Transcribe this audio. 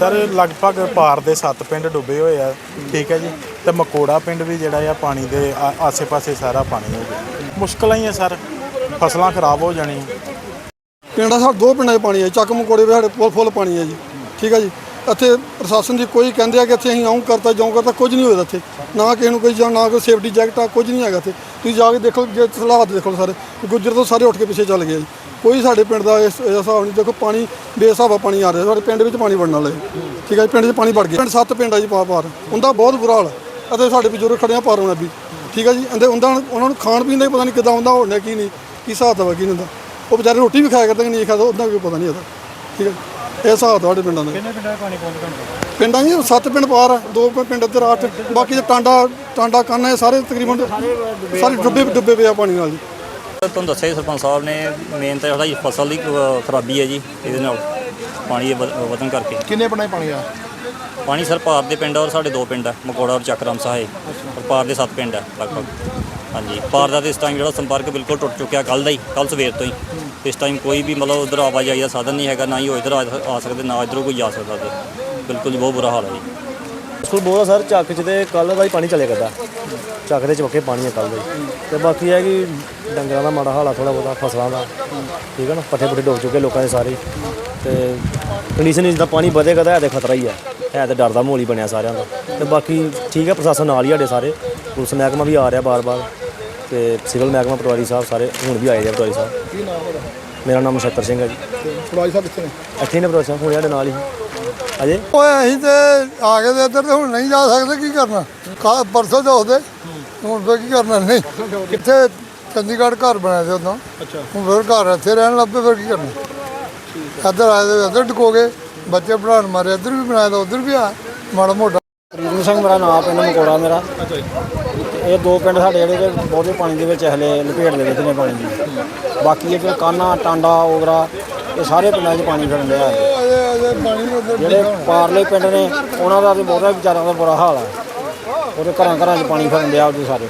Sir, ਲਗਭਗ ਪਾਰ ਦੇ 7 ਪਿੰਡ ਡੁੱਬੇ ਹੋਏ ਆ। ਠੀਕ ਹੈ ਜੀ? ਤੇ ਮਕੋੜਾ ਪਿੰਡ ਵੀ ਜਿਹੜਾ ਆ, ਪਾਣੀ ਦੇ ਆ- ਆਸੇ-ਪਾਸੇ ਸਾਰਾ ਪਾਣੀ ਹੋ ਗਿਆ। ਮੁਸ਼ਕਲਾਂ ਹੀ ਆ ਸਰ। ਫਸਲਾਂ ਖਰਾਬ ਹੋ ਜਾਣੀਆਂ। ਪਿੰਡਾਂ ਸਾਡੇ ਦੋ ਪਿੰਡਾਂ 'ਚ ਪਾਣੀ ਹੈ ਚੱਕ ਮਕੋੜੇ ਵੀ ਸਾਡੇ ਫੁੱਲ ਫੁੱਲ ਪਾਣੀ ਹੈ ਜੀ। ਠੀਕ ਹੈ ਜੀ? ਇੱਥੇ ਪ੍ਰਸ਼ਾਸਨ ਦੀ ਕੋਈ ਕਹਿੰਦੇ ਆ ਕਿ ਇੱਥੇ ਅਸੀਂ ਆਉਂ ਕਰਤਾ ਜਾਉਂ ਕਰਤਾ, ਕੁਝ ਨਹੀਂ ਹੋਇਆ ਇੱਥੇ। ਨਾ ਕਿਸੇ ਨੂੰ ਕੋਈ ਜਾਂ ਨਾ ਕੋਈ ਸੇਫਟੀ ਜੈਕਟ ਆ, ਕੁਝ ਨਹੀਂ ਹੈਗਾ ਇੱਥੇ। ਤੁਸੀਂ ਜਾ ਕੇ ਦੇਖੋ ਜੇ ਹਾਲਾਤ ਦੇਖੋ ਸਾਰੇ। ਗੁੱਜਰ ਤੋਂ ਸਾਰੇ ਉੱਠ ਕੇ ਪਿੱਛੇ ਚੱਲ ਗਏ ਜੀ। ਕੋਈ ਸਾਡੇ ਪਿੰਡ ਦਾ ਇਸ ਇਸ ਹਿਸਾਬ ਨਹੀਂ। ਦੇਖੋ, ਪਾਣੀ ਬੇਸਾਬਾ ਪਾਣੀ ਆ ਰਿਹਾ। ਸਾਡੇ ਪਿੰਡ ਵਿੱਚ ਪਾਣੀ ਵੜਨ ਵਾਲਾ ਠੀਕ ਹੈ ਜੀ, ਪਿੰਡ 'ਚ ਪਾਣੀ ਵੜ ਗਿਆ। ਪਿੰਡ ਸੱਤ ਪਿੰਡ ਆ ਜੀ, ਪਾ ਪਾਰ। ਉਹਦਾ ਬਹੁਤ ਬੁਰਾ ਹਾਲ ਹੈ ਅਤੇ ਸਾਡੇ ਬਜ਼ੁਰਗ ਖੜੇ ਆ, ਪਾਰੋਂ ਵੀ ਠੀਕ ਹੈ ਜੀ ਅੰਦੇ ਉਹਦਾ ਉਹਨਾਂ ਨੂੰ ਖਾਣ ਪੀਣ ਦਾ ਹੀ ਪਤਾ ਨਹੀਂ ਕਿੱਦਾਂ ਹੁੰਦਾ, ਹੋਣਾ ਕੀ ਨਹੀਂ, ਕੀ ਹਿਸਾਬ ਦਾ ਕੀ ਨਹੀਂ ਹੁੰਦਾ। ਉਹ ਵਿਚਾਰੇ ਰੋਟੀ ਵੀ ਖਾਇਆ ਕਰਦੇ ਕਿ ਨਹੀਂ ਖਾਦਾ ਉਹਦਾ ਕੋਈ ਪਤਾ ਨਹੀਂ ਹੁੰਦਾ ਠੀਕ ਹੈ ਇਹ ਹਿਸਾਬ ਤੁਹਾਡੇ ਪਿੰਡਾਂ ਦਾ। ਕਿੰਨੇ ਪਿੰਡਾਂ 'ਚ ਪਾਣੀ ਪਹੁੰਚਦਾ ਪਿੰਡਾਂ ਜੀ ਸੱਤ ਪਿੰਡ ਪਾਰ ਆ ਦੋ ਪਿੰ- ਪਿੰਡ ਇੱਧਰ ਅੱਠ ਬਾਕੀ ਜੇ ਟਾਂਡਾ ਟਾਂਡਾ ਕਾਨਾ ਸਾਰੇ ਤਕਰੀਬਨ ਸਾਰੇ ਡੁੱਬੇ ਡੁੱਬੇ ਪਏ ਆ ਪਾਣੀ ਨਾਲ ਜੀ। ਤੁਹਾਨੂੰ ਦੱਸਿਆ ਜੀ ਸਰਪੰਚ ਸਾਹਿਬ ਨੇ ਮੇਨ ਤਾਂ ਜਿਹੜਾ ਜੀ ਫਸਲ ਦੀ ਖਰਾਬੀ ਹੈ ਜੀ ਇਹਦੇ ਨਾਲ ਪਾਣੀ ਦੇ ਵਧ- ਵਧਣ ਕਰਕੇ। ਕਿੰਨੇ ਪਿੰਡਾਂ 'ਚ ਪਾਣੀ ਆ? ਪਾਣੀ ਸਰ ਪਾਰ ਦੇ ਪਿੰਡ ਆ ਔਰ ਸਾਡੇ ਦੋ ਪਿੰਡ ਆ ਮਕੋੜਾ ਔਰ ਚੱਕਰਾਮ ਸਾਹਿਬ ਔਰ ਪਾਰ ਦੇ ਸੱਤ ਪਿੰਡ ਆ ਲਗਭਗ। ਹਾਂਜੀ ਪਾਰ ਦਾ ਤੇ ਇਸ ਟਾਈਮ ਜਿਹੜਾ ਸੰਪਰਕ ਬਿਲਕੁਲ ਟੁੱਟ ਚੁੱਕਿਆ ਕੱਲ ਦਾ ਹੀ ਕੱਲ ਸਵੇਰ ਤੋਂ ਹੀ। ਇਸ ਟਾਈਮ ਕੋਈ ਵੀ ਮਤਲਬ ਉਧਰ ਆਵਾਜਾਈ ਦਾ ਸਾਧਨ ਨਹੀਂ ਹੈਗਾ, ਨਾ ਹੀ ਉਹ ਇਧਰ ਆ ਆ ਸਕਦੇ, ਨਾ ਇਧਰੋਂ ਕੋਈ ਜਾ ਸਕਦਾ ਤੇ ਬਿਲਕੁਲ ਜੀ, ਬਹੁਤ ਬੁਰਾ ਹਾਲ ਹੈ ਜੀ। ਸਕੂਲ ਬਹੁਤ ਸਰ, ਚੱਕ 'ਚ ਤੇ ਕੱਲ ਦਾ ਹੀ ਪਾਣੀ ਚੱਲਿਆ ਕਰਦਾ। ਚੱਕ ਦੇ ਚਵੱਕੇ ਪਾਣੀ ਹੈ ਕੱਲ ਦਾ ਹੀ। ਤੇ ਬਾਕੀ ਹੈ ਕਿ ਡੰਗਰਾਂ ਦਾ ਮਾੜਾ ਹਾਲ ਆ ਥੋੜਾ ਬਹੁਤਾ, ਫਸਲਾਂ ਦਾ। ਠੀਕ ਹੈ ਨਾ, ਪੱਠੇ ਪੁੱਠੇ ਡੁੱਬ ਚੁੱਕੇ ਲੋਕਾਂ ਦੇ ਸਾਰੇ। ਹੀ। ਤੇ ਕੰਡੀਸ਼ਨ ਜਿੱਦਾਂ ਪਾਣੀ ਵਧੇਗਾ ਤਾਂ ਹੈ ਤੇ ਖਤਰਾ ਹੀ ਹੈ ਹੈ ਤੇ ਡਰ ਦਾ ਮਾਹੌਲ ਹੀ ਬਣਿਆ ਸਾਰਿਆਂ ਦਾ। ਤੇ ਬਾਕੀ ਠੀਕ ਹੈ ਪ੍ਰਸ਼ਾਸਨ ਨਾਲ ਹੀ ਸਾਡੇ ਸਾਰੇ। ਪੁਲਿਸ ਮਹਿਕਮਾ ਵੀ ਆ ਰਿਹਾ ਬਾਰ-ਬਾਰ। ਤੇ ਸਿਵਲ ਮਹਿਕਮਾ ਪਟਵਾਰੀ ਸਾਹਿਬ ਸਾਰੇ ਹੁਣ ਵੀ ਆਏ ਨੇ ਪਟਵਾਰੀ ਸਾਹਿਬ। ਕੀ ਨਾਮ ਤੁਹਾਡਾ? ਮੇਰਾ ਨਾਮ ਨਛੱਤਰ ਸਿੰਘ ਹੈ ਜੀ। ਫੜਾਈ ਸਾਹਿਬ ਕਿੱਥੇ ਨੇ? ਇੱਥੇ ਹੀ ਨੇ ਪਟਵਾਰੀ ਸਾਹਿਬ ਹੁਣ ਸਾਡੇ ਨਾਲ ਹੀ। ਅਜੇ? ਓਏ ਅਸੀਂ ਤੇ ਆ ਗਏ ਤੇ ਇੱਧਰ ਤੇ ਹੁਣ ਨਹੀਂ ਜਾ ਸਕਦੇ ਕੀ ਕਰਨਾ? ਕਾ ਪਰਸੋਂ ਤੋਂ। ਉਹਦੇ ਹੁਣ ਫੇਰ ਕੀ ਕਰਨਾ? ਨਹੀਂ। ਕਿੱਥੇ ਚੰਡੀਗੜ੍ਹ ਘਰ ਬਣਾਇਆ ਸੀ ਉਦੋਂ। ਅੱਛਾ। ਹੁਣ ਫਿਰ ਘਰ ਇੱਥੇ ਰਹਿਣ ਲੱਗੇ ਫਿਰ ਕੀ ਕਰਨਾ? ਇੱਧਰ ਆਏ ਤੇ ਇੱਧਰ ਟਕੋਗੇ ਬੱਚੇ ਪੜਾਉਣ ਮਾਰੇ ਇੱਧਰ ਵੀ ਬਣਾਇਆ ਤਾਂ ਉੱਧਰ ਵੀ ਆ। ਮਾੜਾ ਮੋਟਾ। ਰਜੀਤ ਸਿੰਘ ਮੇਰਾ ਨਾਮ, ਪਿੰਡ ਮਕੋੜਾ ਮੇਰਾ। ਅੱਛਾ ਇਹ ਦੋ ਪਿੰਡ ਸਾਡੇ ਜਿਹੜੇ ਕਿ ਬਹੁਤੇ ਪਾਣੀ ਦੇ ਵਿੱਚ ਹਲੇ ਲਪੇਟ ਦੇ ਵਿੱਚ ਨੇ ਪਾਣੀ ਦੀ। ਬਾਕੀ ਇਹ ਜੋ ਕਾਨਾ, ਟਾਂਡਾ, ਓਗਰਾ, ਇਹ ਸਾਰੇ ਪਿੰਡਾਂ 'ਚ ਪਾਣੀ ਫਿਰਨ ਰਿਹਾ ਹੈ ਜਿਹੜੇ ਪਾਰਲੇ ਪਿੰਡ ਨੇ, ਉਹਨਾਂ ਦਾ ਤੇ ਬਹੁਤਾ ਵਿਚਾਰਾਂ ਦਾ ਬੁਰਾ ਹਾਲ ਹੈ ਉਹਦੇ ਘਰਾਂ ਘਰਾਂ 'ਚ ਪਾਣੀ ਫਿਰਨ ਡਿਆ ਉਹਦੇ ਸਾਰੇ।